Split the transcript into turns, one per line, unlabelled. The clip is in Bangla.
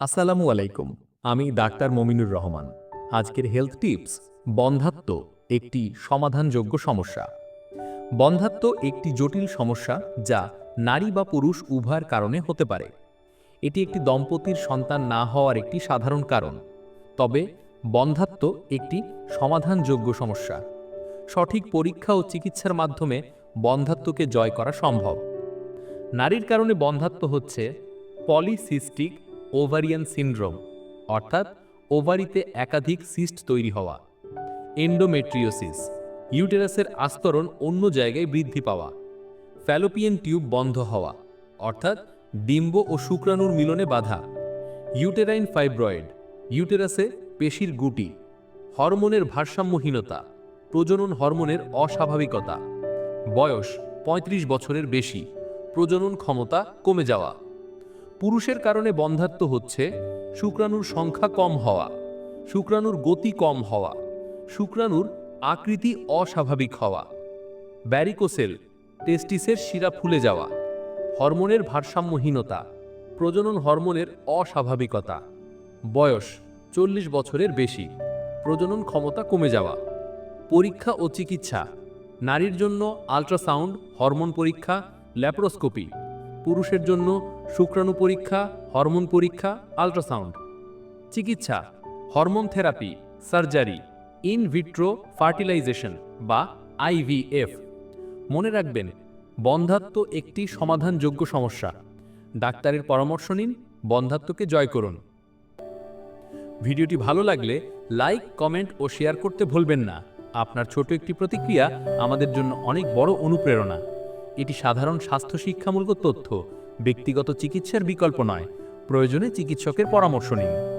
আসসালামু আলাইকুম, আমি ডাক্তার মমিনুর রহমান। আজকের হেলথ টিপস বন্ধাত্ব একটি সমাধানযোগ্য সমস্যা। বন্ধাত্ব একটি জটিল সমস্যা যা নারী বা পুরুষ উভয়ের কারণে হতে পারে। এটি একটি দম্পতির সন্তান না হওয়ার একটি সাধারণ কারণ। তবে বন্ধাত্ম একটি সমাধানযোগ্য সমস্যা। সঠিক পরীক্ষা ও চিকিৎসার মাধ্যমে বন্ধাত্বকে জয় করা সম্ভব। নারীর কারণে বন্ধাত্ম হচ্ছে পলিসিস্টিক ওভারিয়ান সিন্ড্রোম, অর্থাৎ ওভারিতে একাধিক সিস্ট তৈরি হওয়া। এন্ডোমেট্রিওসিস, ইউটেরাসের আস্তরণ অন্য জায়গায় বৃদ্ধি পাওয়া। ফ্যালোপিয়ান টিউব বন্ধ হওয়া, অর্থাৎ ডিম্ব ও শুক্রাণুর মিলনে বাধা। ইউটেরাইন ফাইব্রয়েড, ইউটেরাসে পেশির গুটি, হরমোনের ভারসাম্যহীনতা, প্রজনন হরমোনের অস্বাভাবিকতা। বয়স ৩৫ বছরের বেশি, প্রজনন ক্ষমতা কমে যাওয়া। পুরুষের কারণে বন্ধাত্ব হচ্ছে শুক্রাণুর সংখ্যা কম হওয়া, শুক্রাণুর গতি কম হওয়া, শুক্রাণুর আকৃতি অস্বাভাবিক হওয়া, ব্যারিকোসেল, টেস্টিসের শিরা ফুলে যাওয়া, হরমোনের ভারসাম্যহীনতা, প্রজনন হরমোনের অস্বাভাবিকতা, বয়স চল্লিশ বছরের বেশি, প্রজনন ক্ষমতা কমে যাওয়া, পরীক্ষা ও চিকিৎসা, নারীর জন্য আল্ট্রাসাউন্ড, হরমোন পরীক্ষা, ল্যাপ্রোস্কোপি পুরুষের জন্য শুক্রাণু পরীক্ষা, হরমোন পরীক্ষা আল্ট্রাসাউন্ড চিকিৎসা, hormone therapy, surgery in vitro fertilization বা আইভিএফ মনে রাখবেন, বন্ধাত্ম একটি সমাধানযোগ্য সমস্যা। ডাক্তারের পরামর্শ নিন, বন্ধাত্মকে জয় করুন। ভিডিওটি ভালো লাগলে লাইক, কমেন্ট ও শেয়ার করতে ভুলবেন না। আপনার ছোট একটি প্রতিক্রিয়া আমাদের জন্য অনেক বড় অনুপ্রেরণা। এটি সাধারণ স্বাস্থ্য শিক্ষামূলক তথ্য ব্যক্তিগত চিকিৎসার বিকল্প নয়। প্রয়োজনে চিকিৎসকের পরামর্শ নিন।